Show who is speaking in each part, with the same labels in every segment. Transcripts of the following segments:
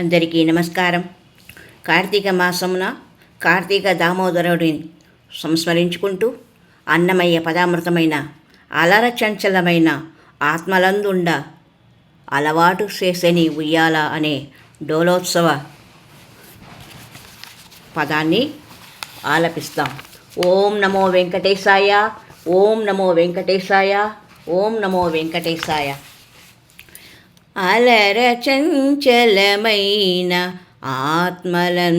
Speaker 1: అందరికీ నమస్కారం. కార్తీక మాసమున కార్తీక దామోదరుడిని సంస్మరించుకుంటూ అన్నమయ్య పదామృతమైన అలర చంచలమైన ఆత్మలందుండ అలవాటు చేసని ఉయ్యాల అనే డోలోత్సవ పదాన్ని ఆలపిస్తాం. ఓం నమో వెంకటేశాయ ఓం నమో వెంకటేశాయ ఓం నమో వెంకటేశాయ. అలర చంచలమైన ఆత్మలందుండని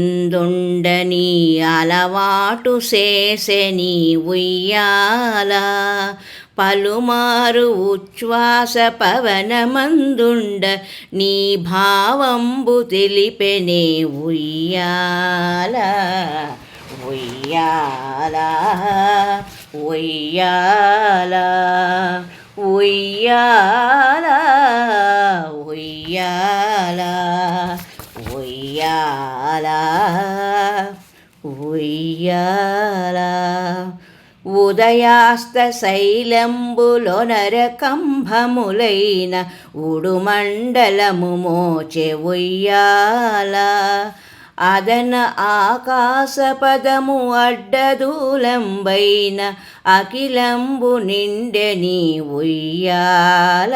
Speaker 1: అలవాటు చేసెని ఉయ్యాల పలుమారు ఉచ్ఛ్వాస పవనమందుండ నీ భావంబు తెలిపెనే ఉయ్యాల ఉయ్యాల ఉయ్యాల ఉయ్యాల. ఉయ్యాల ఉయ్యాల. ఉయ్యాల ఉదయాస్త శైలంబులో నరకంభములైన ఉడుమండలము మోచె ఉయ్యాల. అదన ఆకాశ పదము అడ్డదూలంబైన అఖిలంబు నిండె నీ ఉయ్యాల.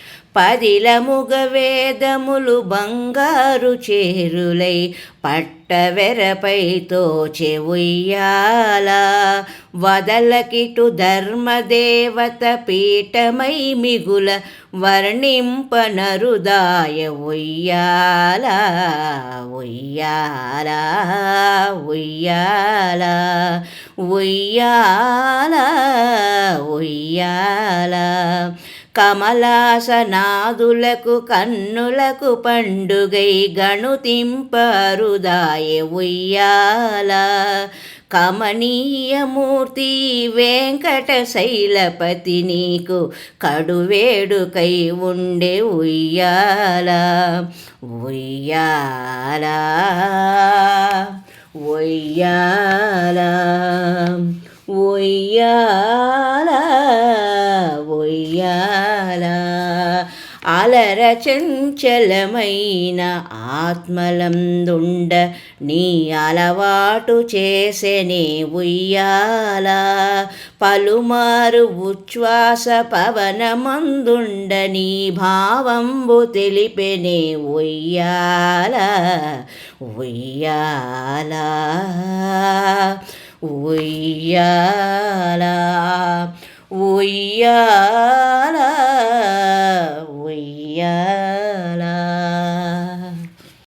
Speaker 1: పదిలముగ వేదములు బంగారు చేరులై పట్టవెరపై తోచె ఉయ్యాల. వదలకిటు ధర్మదేవత పీఠమై మిగుల వర్ణింపనరుదాయ ఉయ్యాల ఉయ్యాల ఉయ్యాల ఉయ్యాల ఉయ్యాల. కమలాసనాదులకు కన్నులకు పండుగై గణుతింపరుదాయ ఉయ్యాల. కమనీయమూర్తి వెంకట శైలపతి నీకు కడువేడుకై ఉండే ఉయ్యాల. ఉయ్యాల ఉయ్యాల ఉయ్యాల. ఉయ్యాల అలర చంచలమైన ఆత్మలందుండ నీ అలవాటు చేసెనే ఉయ్యాల? పలుమారు ఉచ్ఛ్వాస పవనమందుండ నీ భావంబు తెలిపెనే ఉయ్యాల? ఉయ్యాల? ఉయ్యాల? ఉయ్యా